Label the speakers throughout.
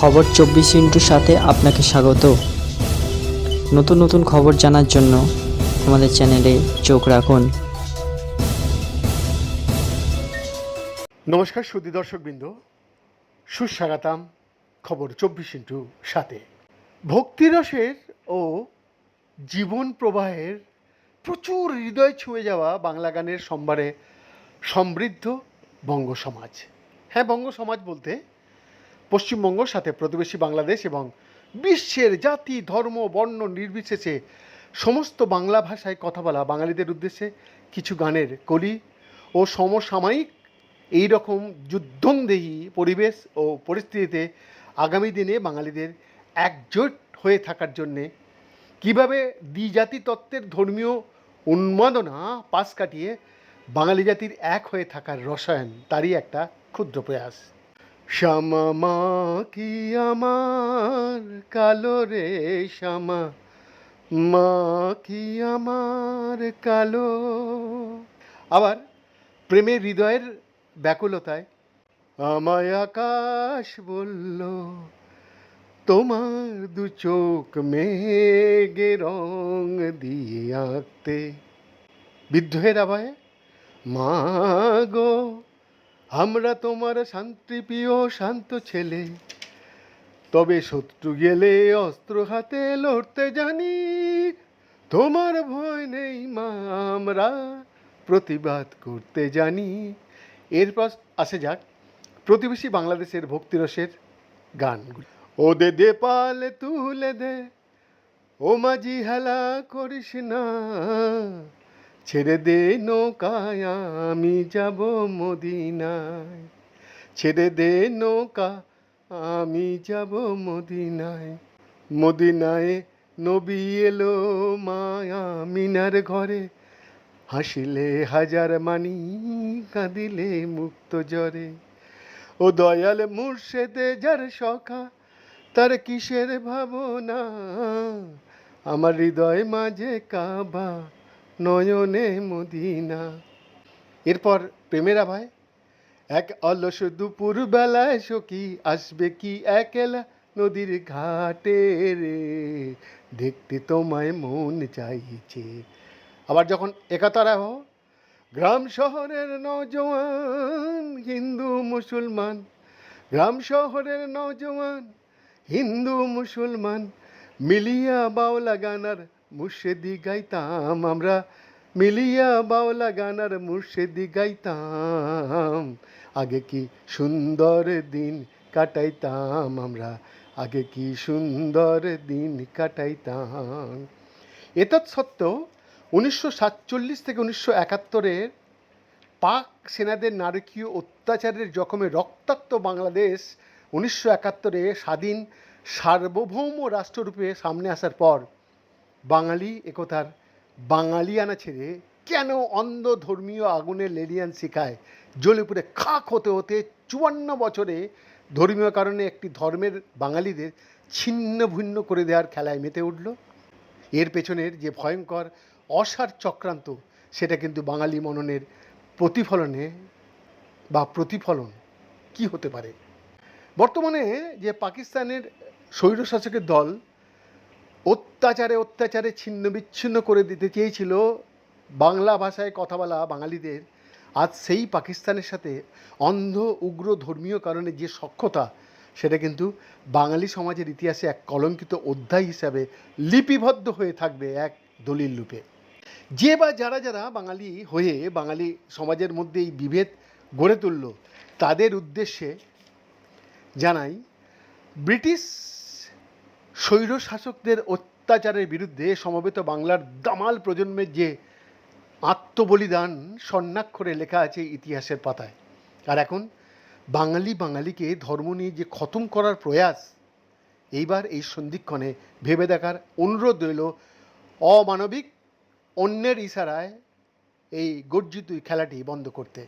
Speaker 1: খবর চব্বিশ ইন্টুর সাথে আপনাকে স্বাগত। নতুন নতুন খবর জানার জন্য আমাদের চ্যানেলে চোখ রাখুন।
Speaker 2: নমস্কার সুদী দর্শকবৃন্দ। সুস্বাগতম খবর চব্বিশ ইন্টু সাথে। ভক্তিরসের ও জীবন প্রবাহের প্রচুর হৃদয় ছুঁয়ে যাওয়া বাংলা গানের সম্ভারে সমৃদ্ধ বঙ্গ সমাজ হ্যাঁ বঙ্গ সমাজ বলতে পশ্চিমবঙ্গ, সাথে প্রতিবেশী বাংলাদেশ এবং বিশ্বের জাতি, ধর্ম, বর্ণ নির্বিশেষে সমস্ত বাংলা ভাষায় কথা বলা বাঙালিদের উদ্দেশ্যে কিছু গানের কলি ও সমসাময়িক এই রকম যুদ্ধংদেহী পরিবেশ ও পরিস্থিতিতে আগামী দিনে বাঙালিদের একজোট হয়ে থাকার জন্যে কীভাবে দ্বিজাতি তত্ত্বের ধর্মীয় উন্মাদনা পাশ কাটিয়ে বাঙালি জাতির এক হয়ে থাকার রসায়ন, তারই একটা ক্ষুদ্র প্রয়াস। শ্যামা মা কি আমার? কালো রে শ্যামা মা কি আমার কালো? আবার প্রেমের হৃদয়ের ব্যাকুলতায় আমায় আকাশ বলল, তোমার দু চোখ মেঘে রং দিয়ে আঁকতে। বিদ্রোহের আবায় মা গো আমরা তোমার শান্তিপ্রিয়, শান্ত ছেলে। তবে শত্রু গেলে অস্ত্র হাতে লড়তে জানি। তোমার ভয় নেই মা, আমরা প্রতিবাদ করতে জানি। এরপর আসে যাক প্রতিবেশী বাংলাদেশের ভক্তিরসের গানগুলি। ও দে দে পালে তুলে দে, ও মাঝি হেলা করিস না। ছেড়ে দে নৌকায়, আমি যাব মদিনায়। ছেড়ে দে নৌকা আমি যাব মদিনায়। মদিনায় নবী এলো মায়া মিনার ঘরে। হাসিলে হাজার মানি, কাঁদিলে মুক্ত জ্বরে। ও দয়াল মুর্শেদে যার সখা, তার কিসের ভাবনা? আমার হৃদয় মাঝে কাবা নয়নে মদিনা। এরপর প্রেমের আভায়, এক অলস দুপুর বেলায় সখী আসবে কি একেলা নদীর ঘাটে রে? দেখতে তোমায় মন চাইছে। আবার যখন একাতারা হো গ্রাম শহরের নৌজওয়ান হিন্দু মুসলমান। গ্রাম শহরের নৌজওয়ান হিন্দু মুসলমান, মিলিয়া বাউলা গানার মুর্শেদি গাইতাম, আমরা মিলিয়া বাউলা গানার মুর্শেদি গাইতাম। আগে কি সুন্দর দিন কাটাইতাম, আমরা আগে কি সুন্দর দিন কাটাইতাম। এতৎ সত্ত্বেও উনিশশো সাতচল্লিশ থেকে উনিশশো একাত্তরের পাক সেনাদের নারকীয় অত্যাচারের জখমে রক্তাক্ত বাংলাদেশ উনিশশো একাত্তরে স্বাধীন সার্বভৌম রাষ্ট্ররূপে সামনে আসার পর বাঙালি একতার বাঙালিয়ানা ছেড়ে কেন অন্ধ ধর্মীয় আগুনে লেলিয়ান শিখায়? জ্বলে খাক হতে হতে চুয়ান্ন বছরে ধর্মীয় কারণে একটি ধর্মের বাঙালিদের ছিন্ন ভিন্ন করে দেওয়ার খেলায় মেতে উঠল। এর পেছনের যে ভয়ঙ্কর অসার চক্রান্ত, সেটা কিন্তু বাঙালি মননের প্রতিফলনে বা প্রতিফলন কি হতে পারে? বর্তমানে যে পাকিস্তানের স্বৈরশাসকের দল অত্যাচারে অত্যাচারে ছিন্ন বিচ্ছিন্ন করে দিতে চেয়েছিল বাংলা ভাষায় কথা বলা বাঙালিদের। আজ সেই পাকিস্তানের সাথে অন্ধ, উগ্র, ধর্মীয় কারণে যে সক্ষতা সেটা কিন্তু বাঙালি সমাজের ইতিহাসে এক কলঙ্কিত অধ্যায় হিসাবে লিপিবদ্ধ হয়ে থাকবে এক দলিল রূপে। যে বা যারা যারা বাঙালি হয়ে বাঙালি সমাজের মধ্যে এই বিভেদ গড়ে তুলল, তাদের উদ্দেশ্যে জানাই, ব্রিটিশ স্বৈর শাসকদের অত্যাচারের বিরুদ্ধে সমবেত বাংলার দামাল প্রজন্মের যে আত্মবলিদান স্বর্ণাক্ষরে লেখা আছে ইতিহাসের পাতায়। আর এখন বাঙালি বাঙালিকে ধর্ম নিয়ে যে খতম করার প্রয়াস, এইবার এই সন্ধিক্ষণে ভেবে দেখার অনুরোধ রইল অমানবিক অন্যের ইশারায় এই গর্জিত খেলাটি বন্ধ করতে।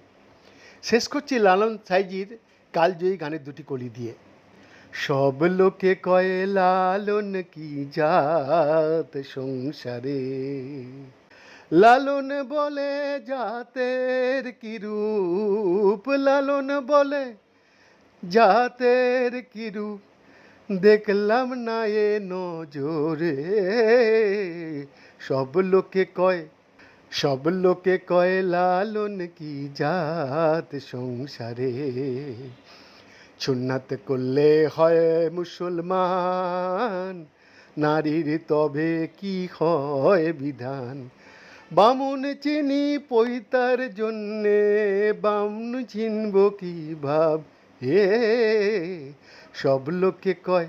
Speaker 2: শেষ করছি লালন সাইজির কালজয়ী গানের দুটি কলি দিয়ে। সব লোকে কয়ে, লালন কি জাত সংসারে? লালন বলে জাতের কি রূপ? লালন বলে জাতের কি রূপ? দেখলাম না এ নজরে। সব লোকে কয়, সব লোকে কয়, লালন কি জাত সংসারে? সুন্নাত করলে হয় মুসলমান। নারীর তবে কি হয় বিধান? বামুন চিনি পৈতার জন্যে, বামুন চিনব কি ভাব? হে, সব লোকে কয়,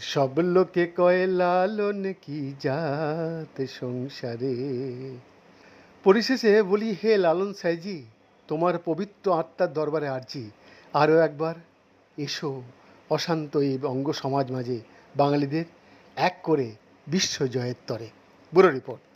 Speaker 2: সব লোকে কয় লালন কি জাত সংসারে? পরিশেষে বলি, হে লালন সাইজি, তোমার পবিত্র আত্মার দরবারে আর্জি। আরও একবার এসো অশান্ত এই অঙ্গ সমাজ মাঝে বাঙালিদের এক করে বিশ্ব জয়ের তরে। Bureau report.